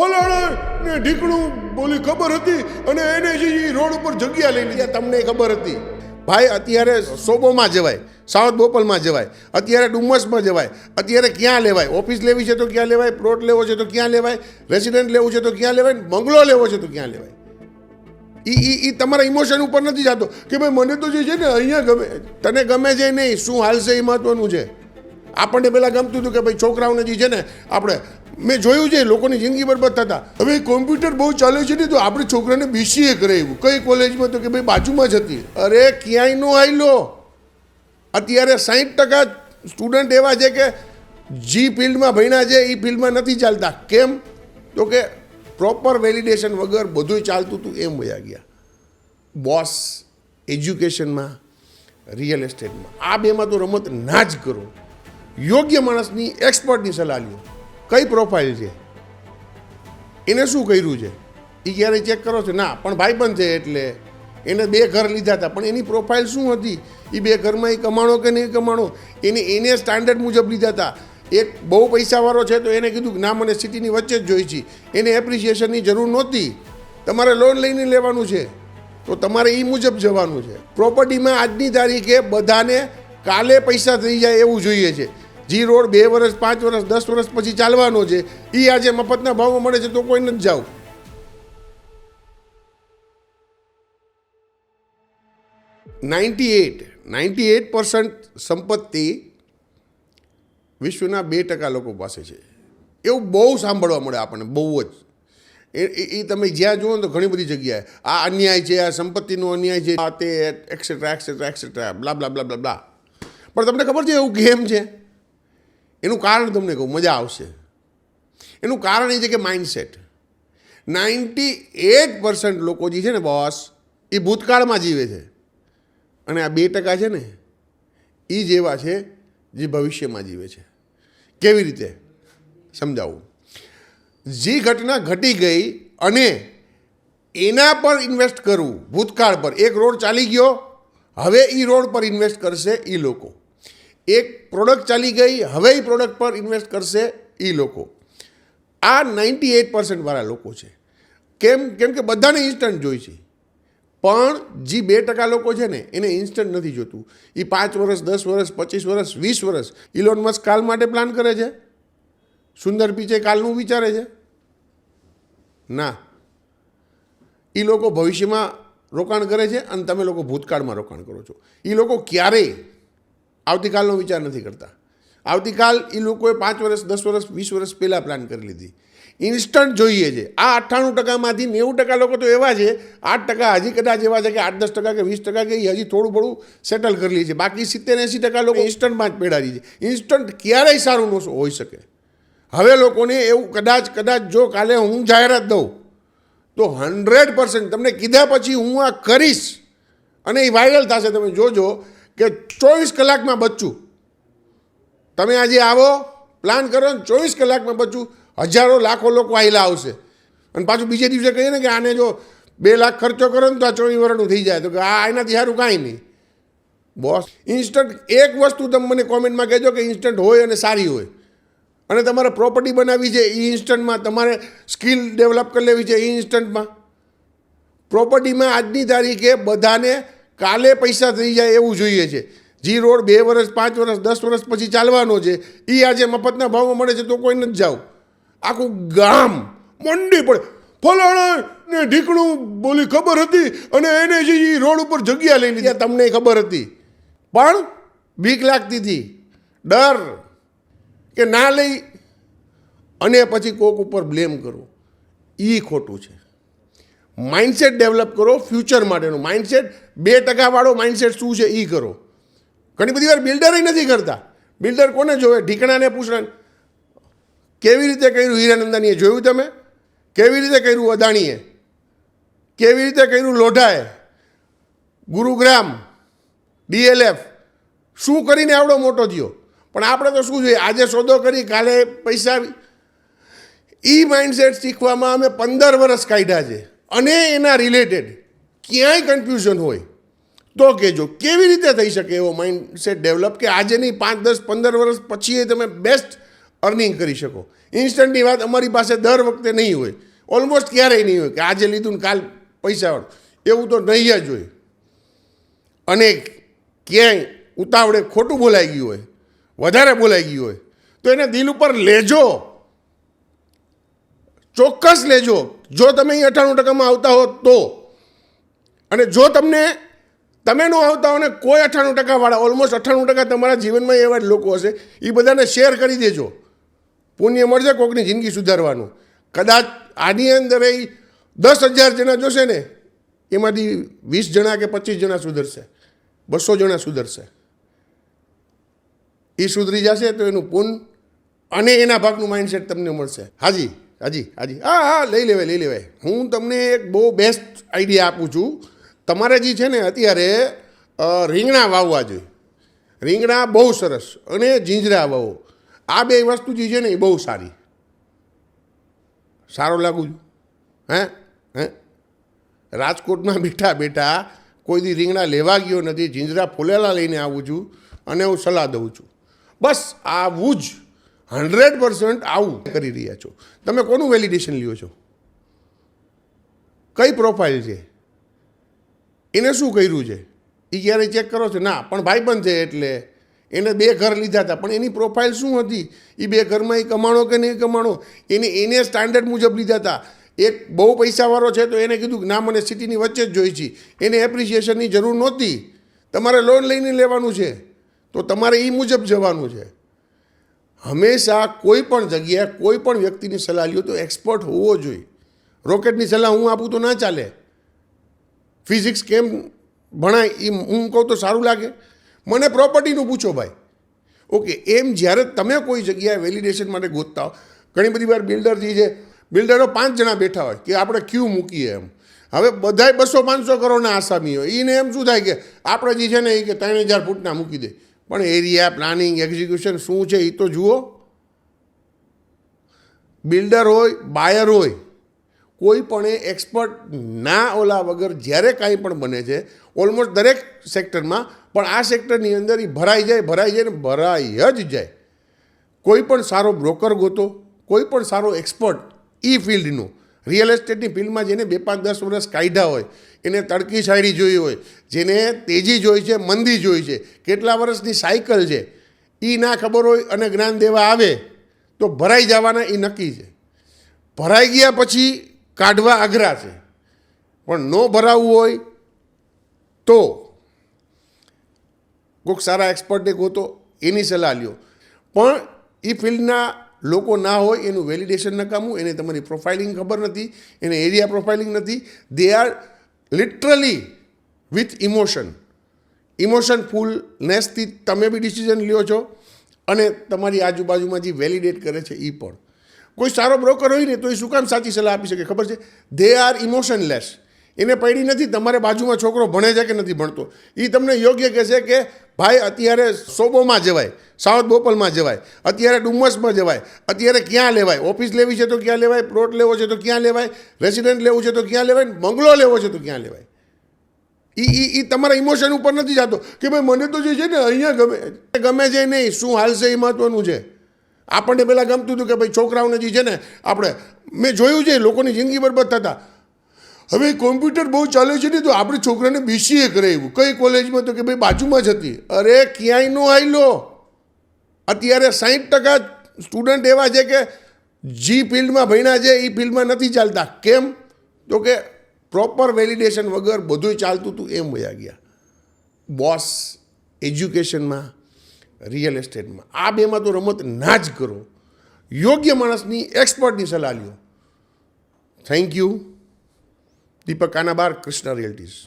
ફલાણા ને ઢીકણું બોલી ખબર હતી અને એને જે રોડ ઉપર જગ્યા લઈ લીધી. તમને ખબર હતી? ભાઈ, અત્યારે સોબોમાં જવાય, સાઉથ બોપલમાં જવાય, અત્યારે ડુમસમાં જવાય, અત્યારે ક્યાં લેવાય? ઓફિસ લેવી છે તો ક્યાં લેવાય? પ્લોટ લેવો છે તો ક્યાં લેવાય? રેસિડેન્ટ લેવું છે તો ક્યાં લેવાય? બંગલો લેવો છે તો ક્યાં લેવાય? એ એ એ તમારા ઇમોશન ઉપર નથી જતો કે ભાઈ, મને તો જે છે ને અહીંયા ગમે, તને ગમે છે નહીં, શું હાલશે એ મહત્વનું છે? આપણને પહેલાં ગમતું હતું કે ભાઈ, છોકરાઓને જે છે ને, આપણે મેં જોયું છે, લોકોની જિંદગી બરબાદ થતા. હવે કોમ્પ્યુટર બહુ ચાલે છે ને, તો આપણે છોકરાને બીસીએ કરાવ્યું કઈ કોલેજમાં તો કે ભાઈ બાજુમાં જ હતી. અરે, ક્યાંય નો આવેલો અત્યારે સાહીઠ ટકા સ્ટુડન્ટ એવા છે કે જી ફિલ્ડમાં ભણ્યા છે એ ફિલ્ડમાં નથી ચાલતા. કેમ? તો કે પ્રોપર વેલિડેશન વગર બધું ચાલતું હતું, એમ વયા ગયા. બોસ એજ્યુકેશનમાં, રિયલ એસ્ટેટમાં. આ બેમાં તો રમત ના જ કરો. યોગ્ય માણસની એક્સપર્ટની સલાહ લ્યો. કઈ પ્રોફાઇલ છે? એને શું કર્યું છે? એ ક્યારે ચેક કરો છો? ના, પણ ભાઈબંધ છે એટલે એને બે ઘર લીધા હતા. પણ એની પ્રોફાઇલ શું હતી? એ બે ઘરમાં એ કમાણો કે નહીં કમાણો? એને એને સ્ટાન્ડર્ડ મુજબ લીધા હતા. એક બહુ પૈસાવાળો છે તો એને કીધું ના, મને સિટીની વચ્ચે જ જોઈ છે. એને એપ્રિસિએશનની જરૂર નહોતી. તમારે લોન લઈને લેવાનું છે. તો તમારે એ મુજબ જવાનું છે. પ્રોપર્ટીમાં આજની તારીખે બધાને કાલે પૈસા થઈ જાય એવું જોઈએ છે. જી રોડ બે વર્ષ, પાંચ વર્ષ, દસ વર્ષ પછી ચાલવાનો છે એ આજે મફતના ભાવમાં મળે છે તો કોઈ નથી જાવ ninety eight ninety eight percent સંપત્તિ વિશ્વના બે ટકા લોકો પાસે છે. એવું બહુ સાંભળવા મળે આપણને, બહુ જ. એ, એ- તમે જ્યાં જુઓ ને તો ઘણી બધી જગ્યાએ, આ અન્યાય છે, આ સંપત્તિનો અન્યાય છે, આ તે etcetera etcetera etcetera blah blah blah blah blah પણ તમને ખબર છે એવું ગેમ છે? એનું કારણ તમને કહું, મજા આવશે. એનું કારણ એ છે કે માઇન્ડસેટ નાઇન્ટી એટ પર્સન્ટ લોકો જે છે ને બોસ એ ભૂતકાળમાં જીવે છે. અને આ બે ટકા છે ને, એ જ એવા છે જે ભવિષ્યમાં જીવે છે. કેવી રીતે? સમજાવું. જે ઘટના ઘટી ગઈ અને એના પર ઇન્વેસ્ટ કરવું, ભૂતકાળ પર, એક રોડ ચાલી ગયો, હવે એ રોડ પર ઇન્વેસ્ટ કરશે એ લોકો. એક પ્રોડક્ટ ચાલી ગઈ, હવે એ પ્રોડક્ટ પર ઇન્વેસ્ટ કરશે એ લોકો. આ નાઇન્ટી એટ પર્સન્ટવાળા લોકો છે. કેમ કેમ કે બધાને ઇન્સ્ટન્ટ જોઈ છે. પણ જે બે ટકા લોકો છે ને, એને ઇન્સ્ટન્ટ નથી જોતું. એ પાંચ વર્ષ, દસ વર્ષ, પચીસ વર્ષ, વીસ વર્ષ ઇલોન મસ્ક કાલ માટે પ્લાન કરે છે? સુંદર પીચે કાલનું વિચારે છે? ના. એ લોકો ભવિષ્યમાં રોકાણ કરે છે અને તમે લોકો ભૂતકાળમાં રોકાણ કરો છો. એ લોકો ક્યારેય આવતીકાલનો વિચાર નથી કરતા. આવતીકાલ એ લોકોએ પાંચ વર્ષ, દસ વર્ષ, વીસ વર્ષ પહેલાં પ્લાન કરી લીધી. ઇન્સ્ટન્ટ જોઈએ છે. આ અઠ્ઠાણું ટકામાંથી નેવું ટકા લોકો તો એવા છે, આઠ ટકા હજી કદાચ એવા છે કે આઠ, દસ ટકા કે વીસ ટકા કે હજી થોડું થોડું સેટલ કરી લે છે. બાકી સિત્તેર, એંસી ટકા લોકો ઇન્સ્ટન્ટમાં જ પેડારી છે. ઇન્સ્ટન્ટ ક્યારેય સારું ન હોઈ શકે. હવે લોકોને એવું કદાચ કદાચ જો કાલે હું જાહેરાત દઉં, તો હંડ્રેડ પર્સન્ટ તમને કીધા પછી હું આ કરીશ. અને એ વાયરલ થશે, તમે જોજો. કે ચોવીસ કલાકમાં બચ્ચું. તમે આજે આવો પ્લાન કરો ને ચોવીસ કલાકમાં બચ્ચું. હજારો લાખો લોકો આયલા આવશે. અને પાછું બીજે દિવસે કહીએ ને કે આને જો બે લાખ ખર્ચો કરો ને તો આ ચોવીસ વર્ષનું થઈ જાય. તો કે આ એનાથી સારું કાંઈ નહીં. બોસ ઇન્સ્ટન્ટ એક વસ્તુ તમે મને કોમેન્ટમાં કહેજો કે ઇન્સ્ટન્ટ હોય અને સારી હોય. અને તમારે પ્રોપર્ટી બનાવવી છે એ ઇન્સ્ટન્ટમાં તમારે સ્કિલ ડેવલપ કરી લેવી છે એ ઇન્સ્ટન્ટમાં પ્રોપર્ટીમાં આજની તારીખે બધાને કાલે પૈસા થઈ જાય એવું જોઈએ છે. જી રોડ બે વર્ષ, પાંચ વર્ષ, દસ વર્ષ પછી ચાલવાનો છે. એ આજે મફતના ભાવમાં મળે છે તો કોઈ નથી જાવ. આખું ગામ મંડી પડે. ફલાણા ને ઢીકણું બોલી ખબર હતી અને એને જે રોડ ઉપર જગ્યા લઈ લીધી. તમને ખબર હતી. પણ બીક લાગતી હતી. ડર કે ના લઈ અને પછી કોક ઉપર બ્લેમ કરો એ ખોટું છે. માઇન્ડસેટ ડેવલપ કરો ફ્યુચર માટેનું. માઇન્ડસેટ બે ટકાવાળો માઇન્ડસેટ શું છે એ કરો. ઘણી બધી વાર બિલ્ડર નથી કરતા. બિલ્ડર કોને જોવે? ઢીકણાને પૂછણ કેવી રીતે કર્યું હીરાનંદાનીએ? જોયું તમે? કેવી રીતે કર્યું અદાણીએ? કેવી રીતે કર્યું લોઢાએ? ગુરુગ્રામ ડીએલએફ શું કરીને આવડો મોટો થયો? પણ આપણે તો શું જોઈએ? આજે સોદો કરી, કાલે પૈસા આવી. એ માઇન્ડસેટ શીખવામાં અમે પંદર વર્ષ કાઢ્યા છે. અને એના રિલેટેડ ક્યાંય કન્ફ્યુઝન હોય, તો કહેજો, કેવી રીતે થઈ શકે એવો માઇન્ડસેટ ડેવલપ કે આજે નહીં, પાંચ, દસ, પંદર વર્ષ પછી એ તમે બેસ્ટ અર્નિંગ કરી શકો. ઇન્સ્ટન્ટની વાત અમારી પાસે દર વખતે નહીં હોય. ઓલમોસ્ટ ક્યારેય નહીં હોય કે આજે લીધું ને કાલ પૈસા એવું તો નહીં જ હોય. અને ક્યાંય ઉતાવળે ખોટું બોલાઈ ગયું હોય, વધારે બોલાઈ ગયું હોય, તો એને દિલ ઉપર લેજો. ચોક્કસ લેજો. જો તમે અહીં અઠ્ઠાણું ટકામાં આવતા હો તો. અને જો તમને, તમે ન આવતા હો ને, કોઈ અઠ્ઠાણું ટકાવાળા ઓલમોસ્ટ અઠ્ઠાણું ટકા તમારા જીવનમાં એવા જ લોકો હશે એ બધાને શેર કરી દેજો. પુણ્ય મળશે કોકની જિંદગી સુધારવાનું. કદાચ આની અંદર એ દસ હજાર જણા જોશે ને, એમાંથી વીસ જણા કે પચીસ જણા સુધરશે. બસો જણા સુધરશે. એ સુધરી જશે તો એનું પુન અને એના ભાગનું માઇન્ડસેટ તમને મળશે. હાજી? હાજી હાજી. હા હા, લઈ લેવાય લઈ લેવાય. હું તમને એક બહુ બેસ્ટ આઈડિયા આપું છું. તમારે જે છે ને અત્યારે રીંગણા વાવવા જોઈએ. રીંગણા બહુ સરસ અને જીંજરા વાવો. આ બે વસ્તુ જે છે ને એ બહુ સારી. સારો લાગુ છું. હે? હે? રાજકોટમાં બેઠા બેઠા કોઈ દી રીંગણા લેવા ગયો નથી, જીંજરા ફૂલેલા લઈને આવું છું અને હું સલાહ દઉં છું. બસ, આવું જ હંડ્રેડ પર્સન્ટ આવું કરી રહ્યા છો. તમે કોનું વેલિડેશન લ્યો છો? કઈ પ્રોફાઇલ છે? એને શું કર્યું છે? એ ક્યારે ચેક કરો છો? ના, પણ ભાઈ પણ છે એટલે એને બે ઘર લીધા હતા, પણ એની પ્રોફાઇલ શું હતી? એ બે ઘરમાં એ કમાણો કે નહીં કમાણો? એને એને સ્ટાન્ડર્ડ મુજબ લીધા હતા. એક બહુ પૈસાવાળો છે તો એને કીધું ના, મને સિટીની વચ્ચે જ જોઈ છે. એને એપ્રિસિએશનની જરૂર નહોતી. તમારે લોન લઈને લેવાનું છે. તો તમારે એ મુજબ જવાનું છે. હંમેશા કોઈ પણ જગ્યાએ કોઈ પણ વ્યક્તિની સલાહ લ્યો તો એક્સપર્ટ હોવો જોઈએ. રોકેટની સલાહ હું આપું તો ના ચાલે. ફિઝિક્સ કેમ ભણાય એ હું કહું તો સારું લાગે. મને પ્રોપર્ટીનું પૂછો ભાઈ. ઓકે એમ જ્યારે તમે કોઈ જગ્યાએ વેલિડેશન માટે ગોતતા હો, ઘણી બધી વાર બિલ્ડર જે છે, બિલ્ડરો પાંચ જણા બેઠા હોય કે આપણે ક્યુ મૂકીએ એમ. હવે બધાય બસો પાંચસો કરોડના આસામી હોય. એને એમ શું થાય કે આપણે જે છે ને એ કે ત્રણ હજાર ફૂટના મૂકી દે. પણ એરિયા પ્લાનિંગ, એક્ઝિક્યુશન શું છે એ તો જુઓ. બિલ્ડર હોય, બાયર હોય, કોઈ પણ એ એક્સપર્ટ ના ઓલા વગર જ્યારે કાંઈ પણ બને છે, ઓલમોસ્ટ દરેક સેક્ટરમાં, પણ આ સેક્ટરની અંદર એ ભરાઈ જાય ભરાઈ જાય ને ભરાઈ જ જાય. કોઈ પણ સારો બ્રોકર ગોતો, કોઈ પણ સારો એક્સપર્ટ એ ફિલ્ડનું રિયલ એસ્ટેટની ફિલ્ડમાં જેને બે પાંચ દસ વર્ષ કાઢ્યા હોય, એને તડકી શાયરી જોઈ હોય, જેને તેજી જોઈ છે, મંદી જોઈ છે, કેટલા વર્ષની સાયકલ છે એ ના ખબર હોય અને જ્ઞાન દેવા આવે, તો ભરાઈ જવાના એ નક્કી છે. ભરાઈ ગયા પછી કાઢવા અઘરા છે. પણ ન ભરાવવું હોય તો કોઈક સારા એક્સપર્ટને ગોતો, એની સલાહ લ્યો. પણ એ ફિલ્ડના લોકો ના હોય, એનું વેલિડેશન નકામું એને તમારી પ્રોફાઇલિંગ ખબર નથી, એને એરિયા પ્રોફાઇલિંગ નથી. They are literally with emotion emotion ફૂલનેસથી તમે બી ડિસિઝન લ્યો છો અને તમારી આજુબાજુમાં જે વેલિડેટ કરે છે એ પણ. કોઈ સારો બ્રોકર હોય ને તો એ શું કામ સાચી સલાહ આપી શકે? ખબર છે? દે આર ઇમોશનલેસ એને પડી નથી, તમારે બાજુમાં છોકરો ભણે છે કે નથી ભણતો? એ તમને યોગ્ય કહેશે કે ભાઈ, અત્યારે સોબોમાં જવાય, સાઉથ બોપલમાં જવાય, અત્યારે ડુમસમાં જવાય, અત્યારે ક્યાં લેવાય? ઓફિસ લેવી છે તો ક્યાં લેવાય? પ્લોટ લેવો છે તો ક્યાં લેવાય? રેસિડેન્ટ લેવું છે તો ક્યાં લેવાય? બંગલો લેવો છે તો ક્યાં લેવાય? એ એ એ તમારા ઇમોશન ઉપર નથી જતો કે ભાઈ, મને તો જે છે ને અહીંયા ગમે ગમે છે નહીં, શું હાલશે એ મહત્વનું છે? આપણને પહેલાં ગમતું હતું કે ભાઈ, છોકરાઓને જે છે ને આપણે, મેં જોયું છે, લોકોની જિંદગી બરબાદ થતા. હવે કોમ્પ્યુટર બહુ ચાલે છે ને, તો આપણે છોકરાને બીસીએ કરાવ્યું. કઈ કોલેજમાં? તો કે ભાઈ બાજુમાં જ હતી. અરે, ક્યાંય નો આવેલો અત્યારે સાહીઠ ટકા સ્ટુડન્ટ એવા છે કે જી ફિલ્ડમાં ભણ્યા છે એ ફિલ્ડમાં નથી ચાલતા. કેમ? તો કે પ્રોપર વેલિડેશન વગર બધું ચાલતું હતું, એમ વયા ગયા. બોસ એજ્યુકેશનમાં રિયલ એસ્ટેટમાં આ બેમાં તો રમત ના જ કરો. યોગ્ય માણસની એક્સપર્ટની સલાહ લ્યો. Thank you Deepak Kanabar Krishna રિયલ્ટીઝ